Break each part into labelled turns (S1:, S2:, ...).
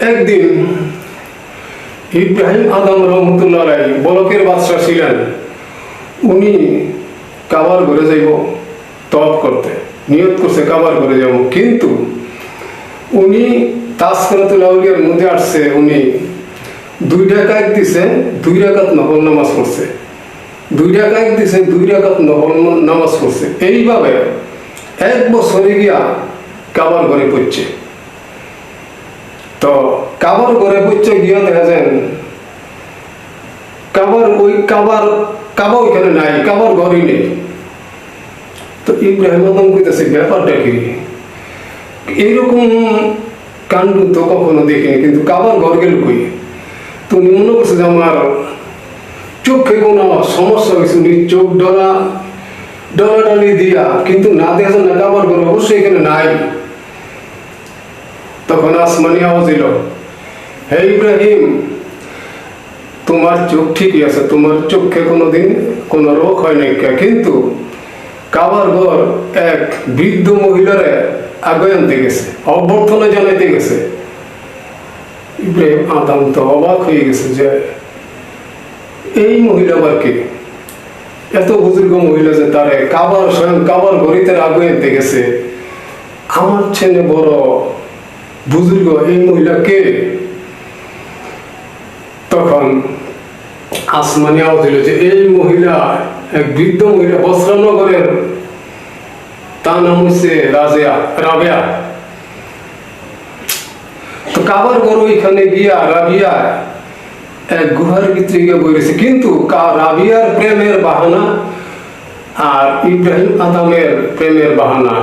S1: একদিন ইব্রাহিম আদম রহমতুল্লাহ আলাই বলকের বাদশাহ ছিলেন। উনি কাবার ঘরে যাইব তপ করতে। নিয়ত করছে কাবার ঘরে যাব। কিন্তু উনি তাস্করাতুল আউলিয়ার মধ্যে আসছে, উনি দুই ডাকাত দিছে, দুই রাকাত নকল নামাজ পড়ছে। দুই ডাকাত দিছে, দুই রাকাত নকল নামাজ পড়ছে। এইভাবে এক বছরে গিয়া কাবার ঘরে পড়ছে। তো কাবার ঘরে পড়ছে গিয়া দেখা যায়, কাবার ওই কাবার, কাবা ওইখানে নাই, কাবার ঘরই নেই। তো ইব্রাহিম আদম কইতেছে, ব্যাপারটা কি? এইরকম কাণ্ড তো কখনো দেখিনি, কিন্তু কাবার ঘর গেল কই? তুমি মনে করছ যে আমার চোখে কোনো সমস্যা হয়েছে, উনি চোখ ডলা ডলা দিয়া, কিন্তু না দেখা যায় না কাবার ঘর অবশ্যই এখানে নাই। তখন আসমানি আওয়াজ এলো, হে ইব্রাহিম, তোমার চোখ ঠিকই আছে, তোমার চোখে কোনোদিন কোনো রোগ হয় নাই। কিন্তু কাবার ঘর এক বৃদ্ধ মহিলারে আগে আনতে গেছে, অভ্যর্থনা জানাইতে গেছে। ইব্রাহিম আদাম তো অবাক হয়ে গেছে যে এই মহিলা আবার কে? এত বুজুর্গ মহিলা যে তারে কাবার স্বয়ং কাবার ঘড়িতে আগে আনতে গেছে। আমার ছেলে বড় বুজুর্গ এই মহিলা কে তখন আসমানি আওয়াজ দিল যে, এই মহিলা, এক বৃদ্ধ মহিলা, বস্ত্রানগরের, তার নাম হচ্ছে রাজিয়া, রাবিয়া। তো কাবার ঘর ওইখানে গিয়া রাবিয়া এক গুহার ভিতরে গিয়ে বলেছে কিন্তু রাবিয়ার প্রেমের বাহানা আর ইব্রাহিম আদামের প্রেমের বাহানা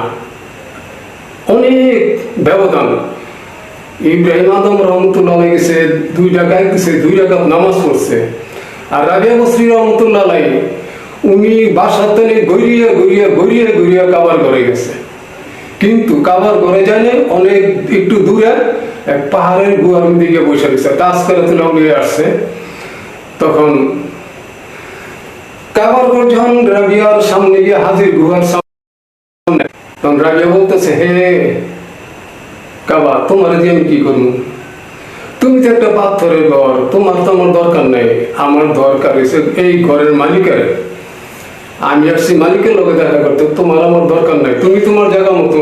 S1: অনেক ব্যবধান। ইব্রাহিম আদম রহমতুল্লাহ গেছে দুই গেছে দুই নামাজ পড়ছে। আর রাবিয়া রহমতুল্লাহ উনি গড়িয়ে গড়িয়ে গড়িয়ে গড়িয়ে কাবার ঘরে গেছে। কিন্তু কাবার ঘরে জানে অনেক একটু দূরে এক পাহাড়ের গুহার দিকে বসে গেছে। তাজ করে তুলে উড়িয়ে আসছে। তখন কাবার ঘর যখন রাবিয়ার সামনে গিয়ে হাজির গুহার সামনে, তখন রাবিয়া বলতেছে, হে কাবা, তোমার দিয়ে আমি কি করব? তুমি তো একটা পাথরের ঘর, তোমার তো আমার দরকার নেই। আমার দরকার হয়েছে এই ঘরের মালিকের। আমি আসছি মালিকের লোকে দেখা করতে, তোমার আমার দরকার নাই। তুমি তোমার জায়গা মতো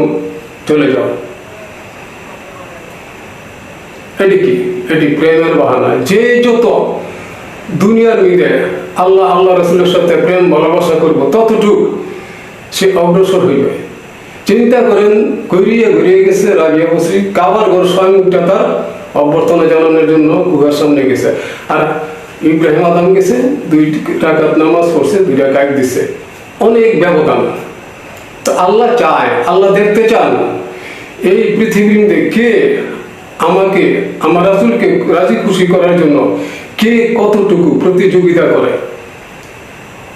S1: চলে যাও। এটি কি? এটি প্রেমের বাহানা। যে যত দুনিয়ার মিলে আল্লাহ আল্লাহ রসুলের সাথে প্রেম ভালোবাসা করব, ততটুক সে অগ্রসর হইবে। চিন্তা করেন, ঘুরিয়ে ঘুরিয়ে গেছে রাজিয়া বসরি কাবার ঘর স্বয়ংটা তার অভ্যর্থনা জানানোর জন্য গুহার সামনে গেছে। আর ইব্রাহিম আদম গেছে, দুই টাকাত নামাজ পড়ছে দুই টাকা দিছে। অনেক ব্যবধান। তো আল্লাহ চায়, আল্লাহ দেখতে চান, এই মধ্যে কে আমাকে, আমার রাসুলকে রাজি খুশি করার জন্য কে কতটুকু প্রতিযোগিতা করে?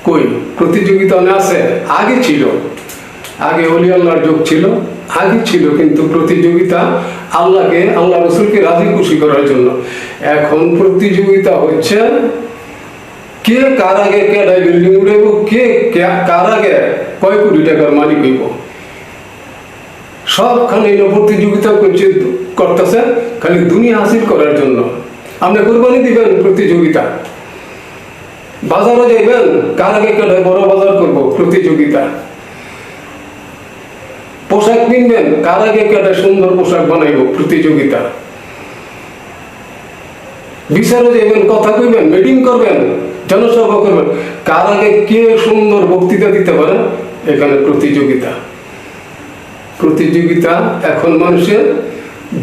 S1: কই? প্রতিযোগিতা না আছে, আগে ছিল। আগে অলি আল্লাহর যোগ ছিল, আগে ছিল, কিন্তু প্রতিযোগিতা আল্লাহকে, আল্লাহ রসুলকে রাজি খুশি করার জন্য। এখন প্রতিযোগিতা হচ্ছে কে কার আগে কে বিল্ডিং উড়াইব, কে কার আগে কয় কোটি টাকার মালিক হইব। সবখানে এলো প্রতিযোগিতা করছে, করতেছে, খালি দুনিয়া হাসিল করার জন্য। আপনি কোরবানি দিবেন প্রতিযোগিতা। বাজারে যাইবেন, কার আগে কেটে বড় বাজার করব প্রতিযোগিতা। পোশাক কিনবেন, কার আগে কেটে সুন্দর পোশাক বানাইব প্রতিযোগিতা? বিচারে যাইবেন কথা কইবেন মিটিং করবেন, জনসভা করবেন, কার আগে কে সুন্দর বক্তৃতা দিতে পারে? এখানে প্রতিযোগিতা। প্রতিযোগিতা এখন মানুষের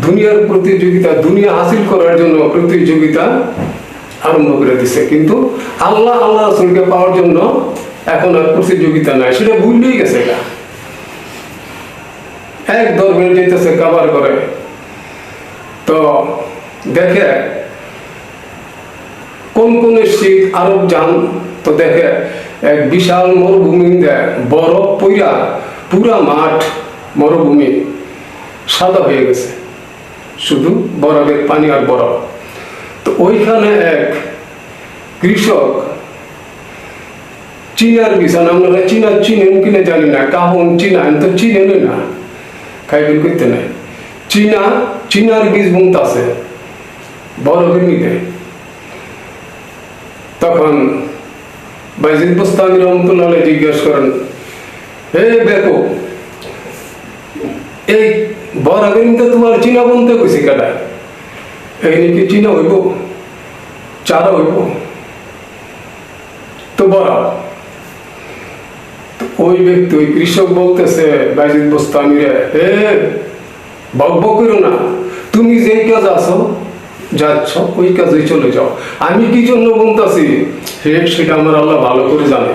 S1: দুনিয়ার প্রতিযোগিতা, দুনিয়া হাসিল করার জন্য প্রতিযোগিতা আরম্ভ করে দিছে। কিন্তু আল্লাহ আল্লাহ রসুলকে পাওয়ার জন্য এখন আর প্রতিযোগিতা নাই। সেটা ভুললেই গেছে এটা এক দল দরবার যেতেছে কাবার করে। তো দেখে কোন কোন শিখ আরব যান, তো দেখে এক বিশাল মরুভূমি বরফ পইরা পুরা মাঠ মরুভূমি সাদা হয়ে গেছে। শুধু বরফের পানি আর বরফ। তো ওইখানে এক কৃষক চীনার বিছানা আমরা চীনা চিনেন কিনে জানি না, কাহন চীনা তো চিনেন না। খাইবেন করতে নাই। চীনা চীনার বীজ বুনতে আছে বরফের নিতে তখন বাইজিদ রহমতুল্লাহ জিজ্ঞেস করেন, হে বেকো, এই বরফের নিতে তোমার চীনা বলতে কইছি কাটা এই নাকি চীনা হইব, চারা হইব? তো তো ওই ব্যক্তি, ওই কৃষক বলতেছে, বাইজিদ বোস্তামিরে হে বক বক করো না। তুমি যেই কাজ আছো, যাচ্ছ, ওই কাজে চলে যাও। আমি কি জন্য বলতেছি সেটা আমার আল্লাহ ভালো করে জানে।